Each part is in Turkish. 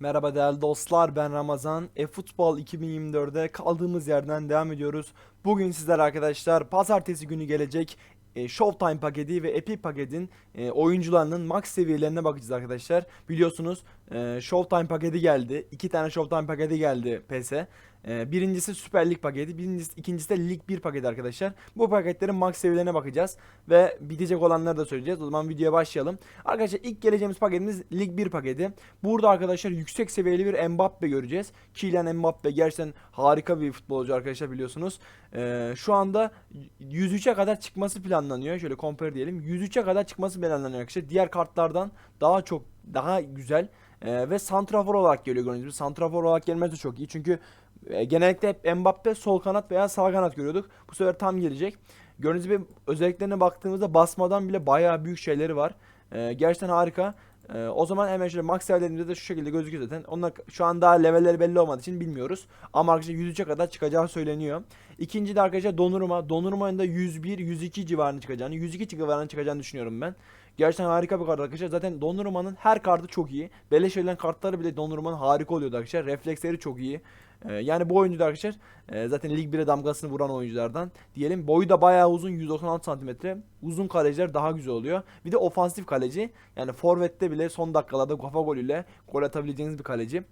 Merhaba değerli dostlar ben Ramazan. E-Futbol 2024'de kaldığımız yerden devam ediyoruz. Bugün sizler arkadaşlar pazartesi günü gelecek e, Showtime paketi ve Epic paketin e, oyuncularının max seviyelerine bakacağız arkadaşlar. Biliyorsunuz e, Showtime paketi geldi. İki tane Showtime paketi geldi PS. E, birincisi Süper Lig paketi, birincisi, ikincisi de Lig 1 paketi arkadaşlar. Bu paketlerin max seviyelerine bakacağız ve bitecek olanları da söyleyeceğiz. O zaman videoya başlayalım. Arkadaşlar ilk geleceğimiz paketimiz Lig 1 paketi. Burada arkadaşlar yüksek seviyeli bir Mbappe göreceğiz. Kylian Mbappe gerçekten harika bir futbolcu arkadaşlar biliyorsunuz. Ee, şu anda 103'e kadar çıkması planlanıyor. Şöyle compare diyelim. 103'e kadar çıkması planlanıyor arkadaşlar. Diğer kartlardan daha çok daha güzel. Ee, ve santrafor olarak geliyor gördüğünüz gibi. Santrafor olarak gelmesi de çok iyi. Çünkü e, genellikle hep Mbappe sol kanat veya sağ kanat görüyorduk. Bu sefer tam gelecek. Gördüğünüz gibi özelliklerine baktığımızda basmadan bile bayağı büyük şeyleri var. Ee, gerçekten harika. Ee, o zaman hemen şöyle max levellerimizde de şu şekilde gözüküyor zaten. Onlar şu an daha levelleri belli olmadığı için bilmiyoruz. Ama arkadaşlar 103'e kadar çıkacağı söyleniyor. İkinci de arkadaşlar donurma. Donurmanın da 101, 102 civarına çıkacağını, 102 civarına çıkacağını düşünüyorum ben. Gerçekten harika bir kart arkadaşlar. Zaten dondurmanın her kartı çok iyi. Beleş verilen kartları bile dondurmanın harika oluyordu arkadaşlar. Refleksleri çok iyi. Ee, yani bu oyuncu da arkadaşlar e, zaten Lig 1'e damgasını vuran oyunculardan diyelim. Boyu da bayağı uzun 196 santimetre. Uzun kaleciler daha güzel oluyor. Bir de ofansif kaleci. Yani forvette bile son dakikalarda kafa golüyle gol atabileceğiniz bir kaleci.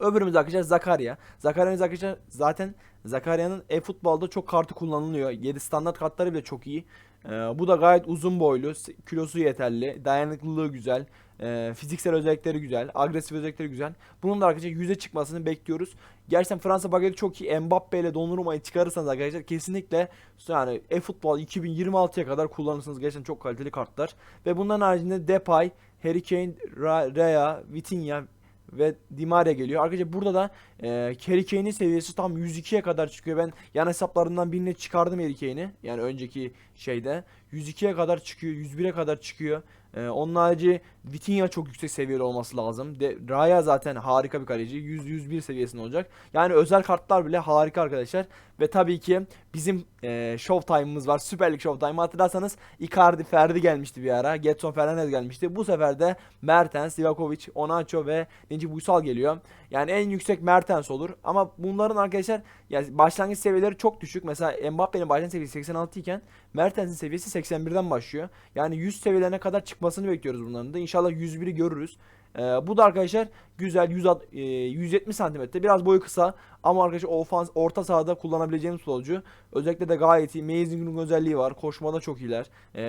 Öbürümüz arkadaşlar Zakaria. Zakaria'nın arkadaşlar zaten Zakaria'nın e-futbolda çok kartı kullanılıyor. 7 standart kartları bile çok iyi. Ee, bu da gayet uzun boylu, kilosu yeterli, dayanıklılığı güzel, e, fiziksel özellikleri güzel, agresif özellikleri güzel. Bunun da arkadaşlar yüze çıkmasını bekliyoruz. Gerçekten Fransa paketi çok iyi. Mbappe ile Donnarumma'yı çıkarırsanız arkadaşlar kesinlikle yani e-futbol 2026'ya kadar kullanırsınız. Gerçekten çok kaliteli kartlar. Ve bunların haricinde Depay, Harry Kane, Ra- Rea, Vitinha ve Di Maria geliyor. Arkadaşlar burada da e, Harry Kane'in seviyesi tam 102'ye kadar çıkıyor. Ben yan hesaplarından birine çıkardım Harry Kane'i. Yani önceki şeyde. 102'ye kadar çıkıyor. 101'e kadar çıkıyor. E, onun harici Vitinha çok yüksek seviyeli olması lazım. De, Raya zaten harika bir kaleci. 100-101 seviyesinde olacak. Yani özel kartlar bile harika arkadaşlar. Ve tabii ki bizim e, Showtime'ımız var. Süper Lig Showtime. Hatırlarsanız Icardi, Ferdi gelmişti bir ara. Getson Fernandez gelmişti. Bu sefer de Mertens, Livakovic, Onaço ve Necip Uysal geliyor. Yani en yüksek Mertens olur. Ama bunların arkadaşlar yani başlangıç seviyeleri çok düşük. Mesela Mbappe'nin başlangıç seviyesi 86 iken Mertens'in seviyesi 81'den başlıyor. Yani 100 seviyelerine kadar çıkmasını bekliyoruz bunların da. İnşallah 101'i görürüz. Ee, bu da arkadaşlar güzel 100, at- e, 170 santimetre biraz boyu kısa ama arkadaşlar ofans orta sahada kullanabileceğimiz futbolcu. Özellikle de gayet iyi. Amazing'in özelliği var. Koşmada çok iyiler. Ee,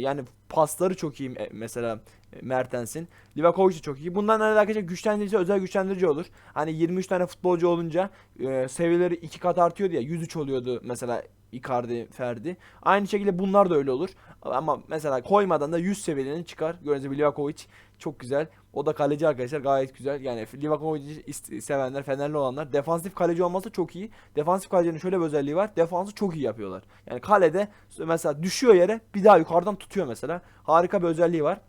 yani pasları çok iyi e, mesela e, Mertens'in. Livakovic de çok iyi. Bundan arkadaşlar güçlendirici özel güçlendirici olur. Hani 23 tane futbolcu olunca e, seviyeleri iki kat artıyordu ya 103 oluyordu mesela Icardi, Ferdi. Aynı şekilde bunlar da öyle olur. Ama mesela koymadan da 100 seviyelerini çıkar. Gördüğünüz gibi Livakovic çok güzel. O da kaleci arkadaşlar gayet güzel. Yani Livakovic'i sevenler, Fenerli olanlar defansif kaleci olması çok iyi. Defansif kalecinin şöyle bir özelliği var. Defansı çok iyi yapıyorlar. Yani kalede mesela düşüyor yere bir daha yukarıdan tutuyor mesela. Harika bir özelliği var.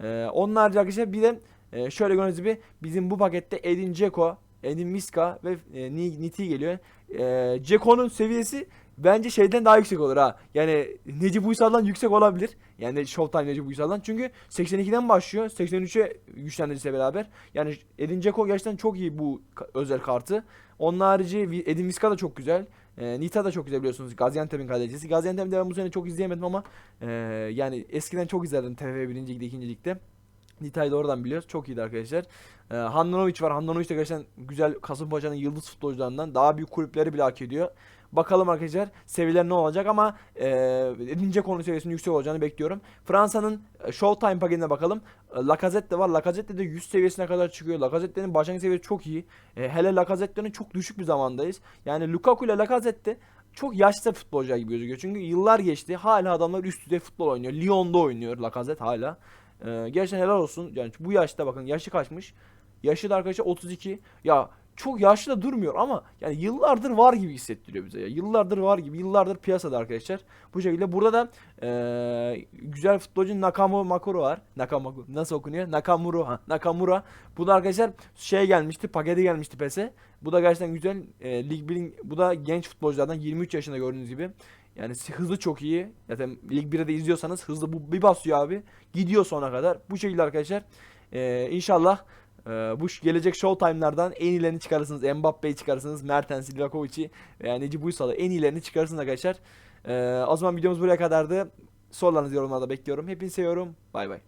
Ee, onun arkadaşlar bir de e, şöyle gördüğünüz gibi bizim bu pakette Edin Dzeko, Edin Miska ve e, Ni- Niti geliyor. E, Dzeko'nun seviyesi bence şeyden daha yüksek olur ha. Yani Necip Uysal'dan yüksek olabilir. Yani Showtime Necip Uysal'dan. Çünkü 82'den başlıyor. 83'e güçlendiriciyle beraber. Yani Edin Dzeko gerçekten çok iyi bu özel kartı. Onun harici Edin Miska da çok güzel. E, Nita da çok güzel biliyorsunuz. Gaziantep'in kalecisi. Gaziantep'te ben bu sene çok izleyemedim ama e, yani eskiden çok izlerdim TFF 1. Lig'de 2. Lig'de. Nita'yı da oradan biliyoruz. Çok iyiydi arkadaşlar. Ee, Handanovic var. Handanovic de gerçekten güzel Kasımpaşa'nın yıldız futbolcularından. Daha büyük kulüpleri bile hak ediyor. Bakalım arkadaşlar seviyeler ne olacak ama e, edince konu seviyesinin yüksek olacağını bekliyorum. Fransa'nın e, Showtime paketine bakalım. E, Lacazette de var. Lacazette de 100 seviyesine kadar çıkıyor. Lacazette'nin başlangıç seviyesi çok iyi. E, hele Lacazette'nin çok düşük bir zamandayız. Yani Lukaku ile Lacazette çok yaşlı futbolcular gibi gözüküyor. Çünkü yıllar geçti. Hala adamlar üst düzey futbol oynuyor. Lyon'da oynuyor Lacazette hala. Ee, gerçekten helal olsun. Yani bu yaşta bakın yaşı kaçmış. Yaşı da arkadaşlar 32. Ya çok yaşlı da durmuyor ama yani yıllardır var gibi hissettiriyor bize ya. Yıllardır var gibi, yıllardır piyasada arkadaşlar. Bu şekilde burada da eee, güzel futbolcu Nakamu Makuru var. Nakamakuru nasıl okunuyor? Nakamura. Ha, Nakamura. Bu da arkadaşlar şey gelmişti, paketi gelmişti PES'e. Bu da gerçekten güzel. Eee, Lig 1'in bu da genç futbolculardan 23 yaşında gördüğünüz gibi. Yani hızı çok iyi. Zaten Lig 1'de de izliyorsanız hızlı bu bir basıyor abi. Gidiyor sona kadar. Bu şekilde arkadaşlar. Ee, inşallah Ee, bu gelecek Showtime'lardan en iyilerini çıkarırsınız. Mbappe'yi çıkarırsınız. Mertens'i, Livakovic'i veya Necip Uysal'ı en iyilerini çıkarırsınız arkadaşlar. Ee, o zaman videomuz buraya kadardı. Sorularınızı yorumlarda bekliyorum. Hepinizi seviyorum. Bay bay.